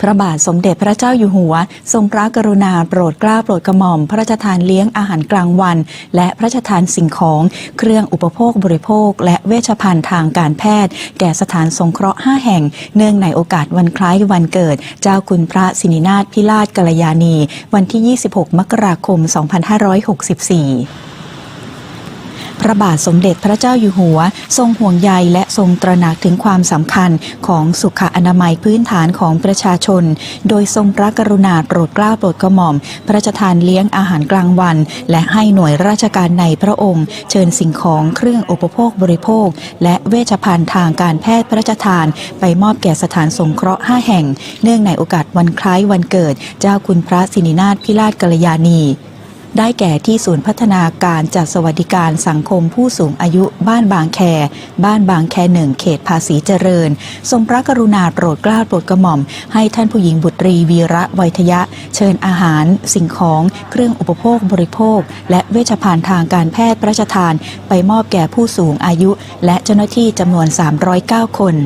พระบาทสมเด็จพระเจ้าอยู่หัว ทรงพระกรุณาโปรดเกล้าโปรดกระหม่อม พระราชทานเลี้ยงอาหารกลางวัน และพระราชทานสิ่งของ เครื่องอุปโภคบริโภค และเวชภัณฑ์ทางการแพทย์ แก่สถานสงเคราะห์ 5 แห่ง เนื่องในโอกาสวันคล้ายวันเกิด เจ้าคุณพระสินินาถพิราชกัลยาณี วันที่ 26 มกราคม 2564 พระบาทสมเด็จพระเจ้าอยู่หัว ทรงห่วงใยและทรงตระหนักถึงความสำคัญของสุขอนามัยพื้นฐานของประชาชน โดยทรงพระกรุณาโปรดเกล้าโปรดกระหม่อม พระราชทานเลี้ยงอาหารกลางวัน และให้หน่วยราชการในพระองค์ เชิญสิ่งของเครื่องอุปโภคบริโภค และเวชภัณฑ์ทางการแพทย์พระราชทาน ไปมอบแก่สถานสงเคราะห์ 5 แห่ง เนื่องในโอกาสวันคล้ายวันเกิด เจ้าคุณพระสินินาถพิราชกัลยาณี ได้แก่ที่ศูนย์พัฒนาการจัดสวัสดิการสังคมผู้สูงอายุบ้านบางแค บ้านบางแคหนึ่งเขตภาษีเจริญ ทรงพระกรุณาโปรดเกล้าโปรดกระหม่อม ให้ท่านผู้หญิงบุตรีวีระไวยทยะ เชิญอาหาร สิ่งของ เครื่องอุปโภคบริโภค และเวชภัณฑ์ทางการแพทย์พระราชทาน ไปมอบแก่ผู้สูงอายุ และเจ้าหน้าที่จำนวน 309 คน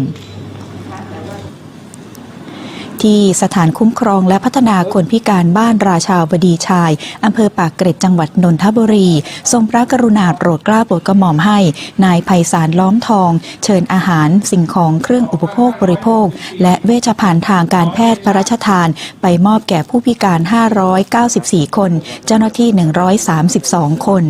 ที่สถานคุ้มครองและพัฒนาคนพิการบ้านราชาวบดีชาย อำเภอปากเกร็ดจังหวัดนนทบุรี ทรงพระกรุณาโปรดเกล้าโปรดกระหม่อมให้ นายไพศาลล้อมทอง เชิญอาหารสิ่งของเครื่องอุปโภคบริโภค และเวชภัณฑ์ทางการแพทย์พระราชทาน ไปมอบแก่ผู้พิการ 594 คน เจ้าหน้าที่ 132 คน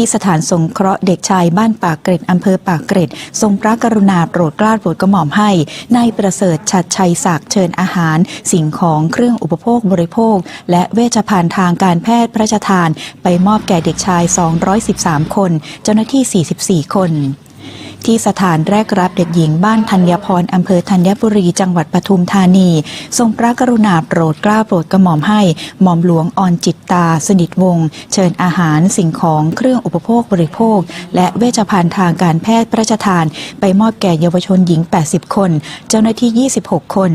ที่สถานสงเคราะห์เด็กชายบ้านปากเกร็ดอำเภอปากเกร็ด ทรงพระกรุณาโปรดเกล้าโปรดกระหม่อมให้นายประเสริฐชัดชัยศักดิ์เชิญอาหาร สิ่งของเครื่องอุปโภคบริโภค และเวชภัณฑ์ทางการแพทย์พระราชทาน ไปมอบแก่เด็กชาย 213 คน เจ้าหน้าที่ 44 คน ที่สถานแรกรับเด็กหญิงบ้านธัญพรอำเภอธัญบุรีจังหวัดปทุมธานี ทรงพระกรุณาโปรดเกล้าโปรดกระหม่อมให้หม่อมหลวงออนจิตตา สนิทวงศ์เชิญอาหารสิ่งของเครื่องอุปโภคบริโภค และเวชภัณฑ์ทางการแพทย์พระราชทาน ไปมอบแก่เยาวชนหญิง 80 คน เจ้าหน้าที่ 26 คน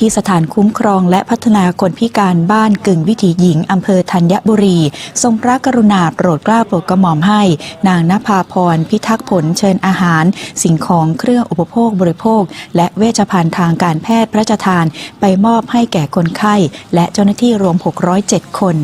ที่สถานคุ้มครองและพัฒนาคนพิการบ้านกึ่งวิถีหญิงอำเภอธัญบุรี ทรงพระกรุณาโปรดเกล้าโปรดกระหม่อมให้ นางนภาพรพิทักษ์ผลเชิญอาหาร สิ่งของเครื่องอุปโภคบริโภค และเวชภัณฑ์ทางการแพทย์พระราชทาน ไปมอบให้แก่คนไข้ และเจ้าหน้าที่รวม 607 คน